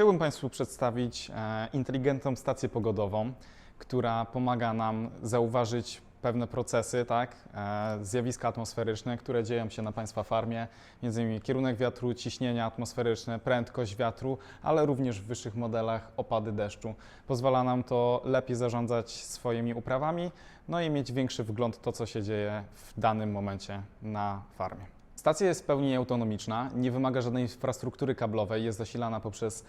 Chciałbym Państwu przedstawić e, inteligentną stację pogodową, która pomaga nam zauważyć pewne procesy, tak, e, zjawiska atmosferyczne, które dzieją się na Państwa farmie, między innymi kierunek wiatru, ciśnienia atmosferyczne, prędkość wiatru, ale również w wyższych modelach opady deszczu. Pozwala nam to lepiej zarządzać swoimi uprawami, no i mieć większy wgląd w to, co się dzieje w danym momencie na farmie. Stacja jest w pełni autonomiczna, nie wymaga żadnej infrastruktury kablowej, jest zasilana poprzez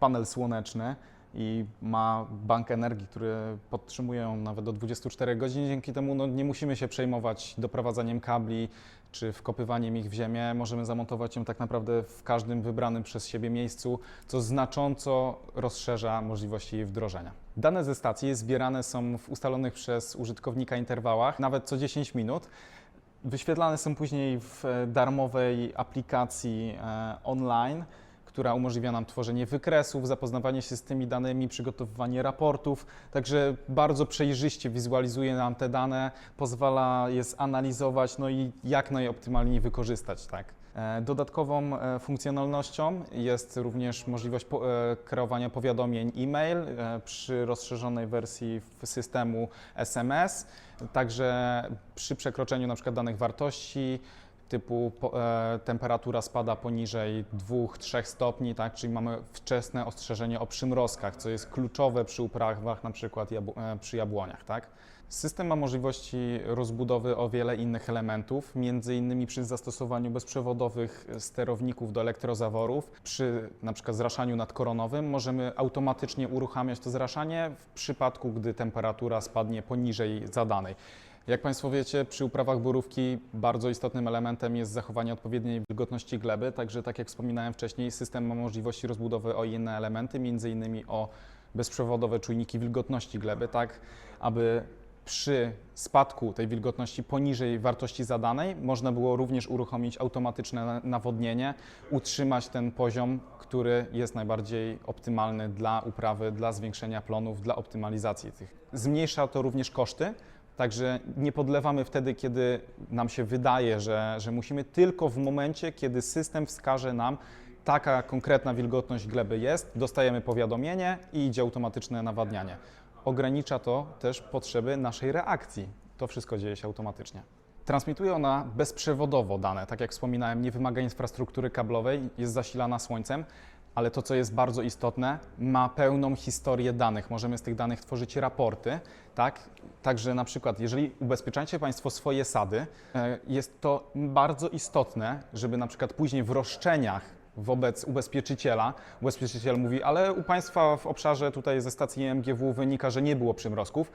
panel słoneczny i ma bank energii, który podtrzymuje ją nawet do 24 godzin. Dzięki temu no, nie musimy się przejmować doprowadzaniem kabli czy wkopywaniem ich w ziemię. Możemy zamontować ją tak naprawdę w każdym wybranym przez siebie miejscu, co znacząco rozszerza możliwości jej wdrożenia. Dane ze stacji zbierane są w ustalonych przez użytkownika interwałach, nawet co 10 minut. Wyświetlane są później w e, darmowej aplikacji e, online, która umożliwia nam tworzenie wykresów, zapoznawanie się z tymi danymi, przygotowywanie raportów. Także bardzo przejrzyście wizualizuje nam te dane, pozwala je zanalizować, no i jak najoptymalniej wykorzystać. Tak. E, Dodatkową e, funkcjonalnością jest również możliwość e, kreowania powiadomień e-mail przy rozszerzonej wersji systemu SMS. Także przy przekroczeniu przykład danych wartości typu e, temperatura spada poniżej 2-3 stopni, tak, czyli mamy wczesne ostrzeżenie o przymrozkach, co jest kluczowe przy uprawach na przykład jabł- e, przy jabłoniach. Tak. System ma możliwości rozbudowy o wiele innych elementów, między innymi przy zastosowaniu bezprzewodowych sterowników do elektrozaworów, przy przykład zraszaniu nadkoronowym możemy automatycznie uruchamiać to zraszanie w przypadku, gdy temperatura spadnie poniżej zadanej. Jak Państwo wiecie, przy uprawach borówki bardzo istotnym elementem jest zachowanie odpowiedniej wilgotności gleby, także tak jak wspominałem wcześniej, system ma możliwości rozbudowy o inne elementy, innymi o bezprzewodowe czujniki wilgotności gleby, tak aby przy spadku tej wilgotności poniżej wartości zadanej można było również uruchomić automatyczne na- nawodnienie, utrzymać ten poziom, który jest najbardziej optymalny dla uprawy, dla zwiększenia plonów, dla optymalizacji tych. Zmniejsza to również koszty, Także nie podlewamy wtedy, kiedy nam się wydaje, że, że musimy, tylko w momencie, kiedy system wskaże nam, taka konkretna wilgotność gleby jest, dostajemy powiadomienie i idzie automatyczne nawadnianie. Ogranicza to też potrzeby naszej reakcji. To wszystko dzieje się automatycznie. Transmituje ona bezprzewodowo dane, tak jak wspominałem, nie wymaga infrastruktury kablowej, jest zasilana słońcem, ale to, co jest bardzo istotne, ma pełną historię danych. Możemy z tych danych tworzyć raporty, tak? Także na przykład, jeżeli ubezpieczacie Państwo swoje sady, e, jest to bardzo istotne, żeby na przykład później w roszczeniach wobec ubezpieczyciela, ubezpieczyciel mówi, ale u Państwa w obszarze tutaj ze stacji MGW wynika, że nie było przymrozków,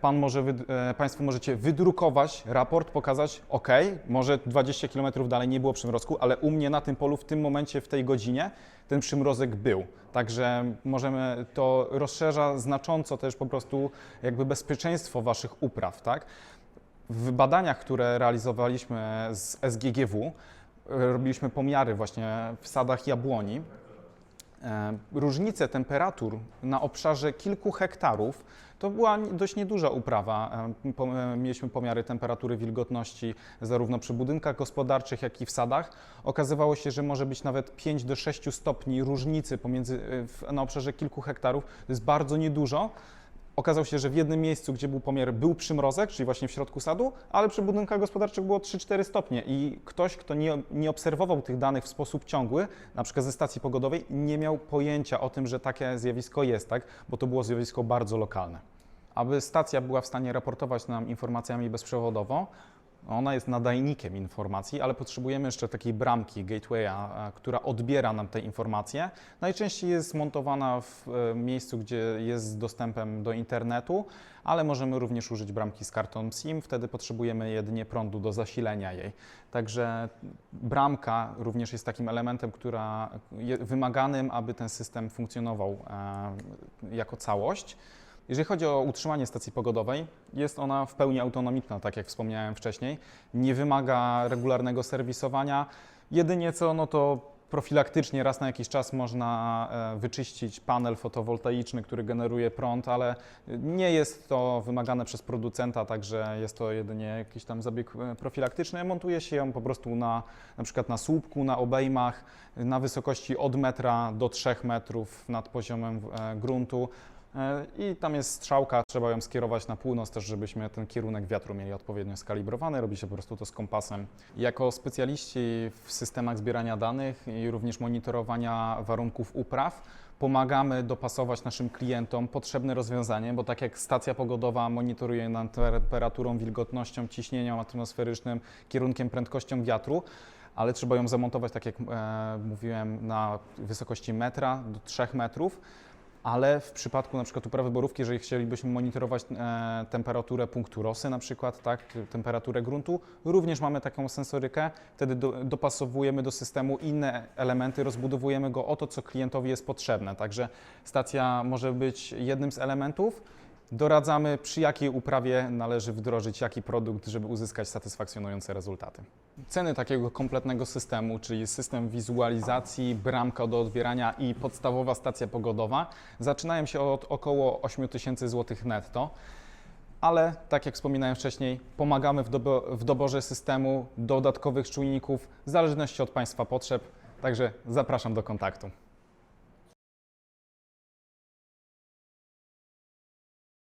Pan może, e, Państwo możecie wydrukować raport, pokazać, OK, może 20 km dalej nie było przymrozku, ale u mnie na tym polu w tym momencie, w tej godzinie ten przymrozek był. Także możemy, to rozszerza znacząco też po prostu jakby bezpieczeństwo Waszych upraw, tak? W badaniach, które realizowaliśmy z SGGW, e, robiliśmy pomiary właśnie w sadach jabłoni. E, Różnice temperatur na obszarze kilku hektarów to była dość nieduża uprawa. E, e, Mieliśmy pomiary temperatury wilgotności zarówno przy budynkach gospodarczych, jak i w sadach. Okazywało się, że może być nawet 5 do 6 stopni różnicy pomiędzy, na obszarze kilku hektarów. To jest bardzo niedużo. Okazało się, że w jednym miejscu, gdzie był pomiar, był przymrozek, czyli właśnie w środku sadu, ale przy budynkach gospodarczych było 3-4 stopnie i ktoś, kto nie, nie obserwował tych danych w sposób ciągły, na przykład ze stacji pogodowej, nie miał pojęcia o tym, że takie zjawisko jest, tak? bo to było zjawisko bardzo lokalne. Aby stacja była w stanie raportować nam informacjami bezprzewodowo, ona jest nadajnikiem informacji, ale potrzebujemy jeszcze takiej bramki, gatewaya, która odbiera nam te informacje. Najczęściej jest montowana w e, miejscu, gdzie jest z dostępem do internetu, ale możemy również użyć bramki z kartą SIM, wtedy potrzebujemy jedynie prądu do zasilenia jej. Także bramka również jest takim elementem, która wymaganym, aby ten system funkcjonował e, jako całość. Jeżeli chodzi o utrzymanie stacji pogodowej, jest ona w pełni autonomiczna, tak jak wspomniałem wcześniej. Nie wymaga regularnego serwisowania. Jedynie co, no to profilaktycznie raz na jakiś czas można e, wyczyścić panel fotowoltaiczny, który generuje prąd, ale nie jest to wymagane przez producenta, także jest to jedynie jakiś tam zabieg e, profilaktyczny. Montuje się ją po prostu na, na przykład na słupku, na obejmach, na wysokości od metra do 3 metrów nad poziomem e, gruntu. E, I tam jest strzałka, trzeba ją skierować na północ też, żebyśmy ten kierunek wiatru mieli odpowiednio skalibrowany. Robi się po prostu to z kompasem. Jako specjaliści w systemach zbierania danych i również monitorowania warunków upraw, pomagamy dopasować naszym klientom potrzebne rozwiązanie, bo tak jak stacja pogodowa monitoruje nad temperaturą, wilgotnością, ciśnieniem atmosferycznym, kierunkiem, prędkością wiatru, ale trzeba ją zamontować, tak jak e, mówiłem, na wysokości metra do 3 metrów. Ale w przypadku na przykład uprawy borówki, jeżeli chcielibyśmy monitorować e, temperaturę punktu rosy na przykład, tak, temperaturę gruntu, również mamy taką sensorykę, wtedy do, dopasowujemy do systemu inne elementy, rozbudowujemy go o to, co klientowi jest potrzebne. Także stacja może być jednym z elementów. Doradzamy, przy jakiej uprawie należy wdrożyć jaki produkt, żeby uzyskać satysfakcjonujące rezultaty. Ceny takiego kompletnego systemu, czyli system wizualizacji, bramka do odbierania i podstawowa stacja pogodowa, zaczynają się od około 8 tysięcy złotych netto. Ale tak jak wspominałem wcześniej, pomagamy w, dobo- w doborze systemu dodatkowych czujników w zależności od Państwa potrzeb. Także zapraszam do kontaktu.